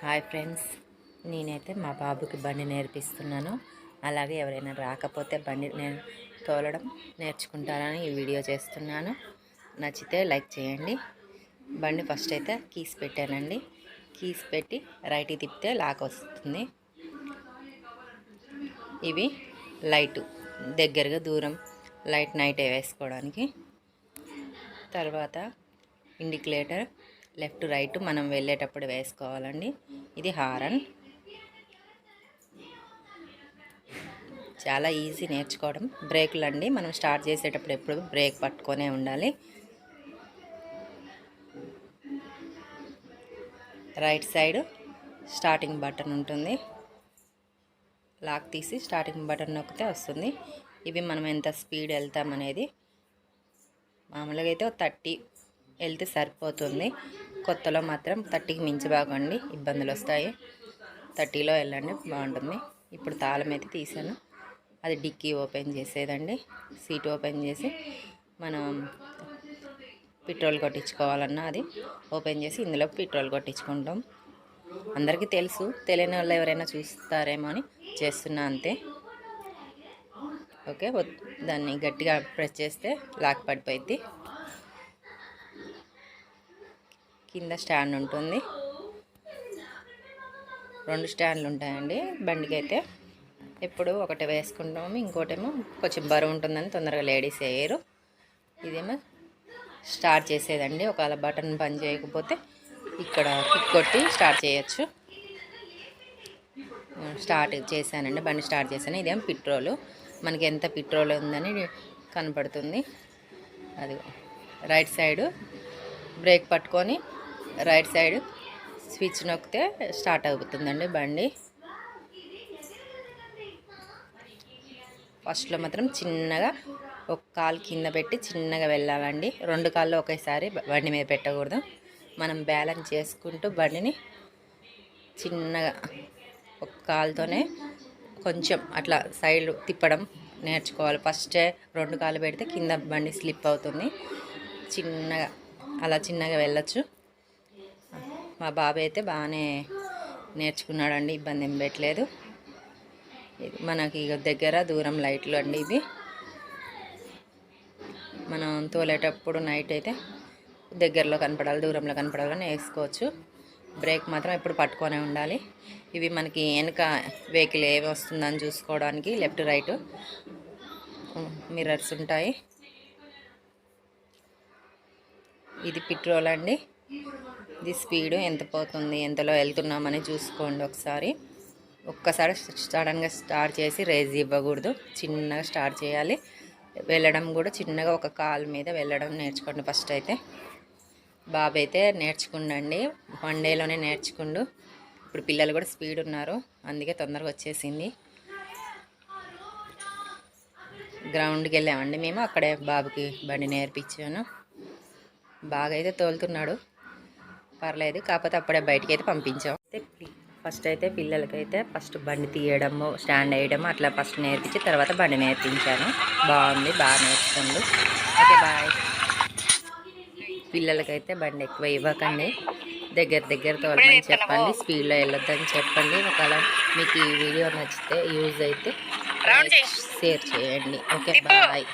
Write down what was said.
Hi friends. నేనైతే మా బాబుకి బండి నేర్పిస్తున్నాను. అలాగే ఎవరైనా రాకపోతే బండి నేను తోలడం నేర్చుకుంటారని ఈ వీడియో చేస్తున్నాను. నచ్చితే లైక్ చేయండి. బండి ఫస్ట్ అయితే కీస్ పెట్టానండి. కీస్ పెట్టి రైట్ తిప్పితే లాక్ వస్తుంది. ఇవి లైటు దగ్గరగా దూరం లైట్ నైట్ వేసుకోవడానికి. తర్వాత ఇండికేటర్ లెఫ్ట్ రైట్ మనం వెళ్ళేటప్పుడు వేసుకోవాలండి. ఇది హారన్. చాలా ఈజీ నేర్చుకోవడం. బ్రేకులు అండి మనం స్టార్ట్ చేసేటప్పుడు ఎప్పుడు బ్రేక్ పట్టుకొనే ఉండాలి. రైట్ సైడ్ స్టార్టింగ్ బటన్ ఉంటుంది. లాక్ తీసి స్టార్టింగ్ బటన్ నొక్కితే వస్తుంది. ఇవి మనం ఎంత స్పీడ్ వెళ్తామనేది మామూలుగా అయితే థర్టీ వెళ్తే సరిపోతుంది. కొత్తలో మాత్రం థర్టీకి మించి బాగండి. ఇబ్బందులు వస్తాయి థర్టీలో వెళ్ళండి. బాగుంటుంది. ఇప్పుడు తాళం అయితే తీసాను అది డిక్కీ ఓపెన్ చేసేదండి. సీట్ ఓపెన్ చేసి మనం పెట్రోల్ కొట్టించుకోవాలన్నా అది ఓపెన్ చేసి ఇందులో పెట్రోల్ కొట్టించుకుంటాం. అందరికీ తెలుసు. తెలియని వాళ్ళు ఎవరైనా చూస్తారేమో అని చేస్తున్నా అంతే. ఓకే. దాన్ని గట్టిగా ప్రెస్ చేస్తే లాక్ పడిపోయింది కింద స్టాండ్ ఉంటుంది. రెండు స్టాండ్లు ఉంటాయండి. బండికి అయితే ఎప్పుడు ఒకటి వేసుకుంటాము. ఇంకోటేమో కొంచెం బరువు ఉంటుందని తొందరగా లేడీస్ వేయరు. ఇదేమో స్టార్ట్ చేసేదండి. ఒకవేళ బటన్ పని చేయకపోతే ఇక్కడ కిక్ కొట్టి స్టార్ట్ చేయొచ్చు. స్టార్ట్ చేశానండి. బండి స్టార్ట్ చేశాను. ఇదేం పెట్రోలు. మనకి ఎంత పెట్రోల్ ఉందని కనపడుతుంది. అది రైట్ సైడు బ్రేక్ పట్టుకొని రైట్ సైడ్ స్విచ్ నొక్కితే స్టార్ట్ అవుతుందండి బండి. ఫస్ట్లో మాత్రం చిన్నగా ఒక కాలు కింద పెట్టి చిన్నగా వెళ్ళాలండి. రెండు కాళ్ళు ఒకేసారి బండి మీద పెట్టకూడదు. మనం బ్యాలెన్స్ చేసుకుంటూ బండిని చిన్నగా ఒక కాలుతోనే కొంచెం అట్లా సైడ్ తిప్పడం నేర్చుకోవాలి. ఫస్టే రెండు కాళ్ళు పెడితే కింద బండి స్లిప్ అవుతుంది. చిన్నగా అలా చిన్నగా వెళ్ళొచ్చు. మా బాబాయ్ అయితే బాగానే నేర్చుకున్నాడండి ఇబ్బంది ఏం పెట్టలేదు. ఇది మనకి ఇక దగ్గర దూరం లైట్లు అండి ఇవి మనం తోలేటప్పుడు నైట్ అయితే దగ్గరలో కనపడాలి దూరంలో కనపడాలని వేసుకోవచ్చు. బ్రేక్ మాత్రం ఎప్పుడు పట్టుకొనే ఉండాలి. ఇవి మనకి వెనుక వెహికల్ ఏమి వస్తుందని చూసుకోవడానికి లెఫ్ట్ రైట్ మిర్రర్స్ ఉంటాయి. ఇది పెట్రోల్ అండి. ఇది స్పీడ్ ఎంత పోతుంది ఎంతలో వెళ్తున్నామని చూసుకోండి ఒకసారి. ఒక్కసారి సడన్గా స్టార్ట్ చేసి రేజ్ ఇవ్వకూడదు. చిన్నగా స్టార్ట్ చేయాలి. వెళ్ళడం కూడా చిన్నగా ఒక కాల్ మీద వెళ్ళడం నేర్చుకోండి ఫస్ట్ అయితే. బాబు అయితే నేర్చుకుండండి. వన్ డేలోనే నేర్చుకుండు. ఇప్పుడు పిల్లలు కూడా స్పీడ్ ఉన్నారు. అందుకే తొందరగా వచ్చేసింది. గ్రౌండ్కి వెళ్ళామండి మేము. అక్కడే బాబుకి బండి నేర్పించాను. బాగా అయితే తోలుతున్నాడు. పర్లేదు కాకపోతే అప్పుడే బయటికి అయితే పంపించాం ఫస్ట్ అయితే పిల్లలకైతే ఫస్ట్ బండి తీయడము స్టాండ్ వేయడము అట్లా ఫస్ట్ నేర్పించి తర్వాత బండి నేర్పించాను. బాగుంది బాగా నేర్చుకుండు ఓకే బాయ్. పిల్లలకైతే బండి ఎక్కువ ఇవ్వకండి. దగ్గర దగ్గర తోలమని చెప్పండి స్పీడ్లో వెళ్ళొద్దని చెప్పండి. ఒకవేళ మీకు ఈ వీడియో నచ్చితే యూజ్ అయితే షేర్ చేయండి. Okay bye.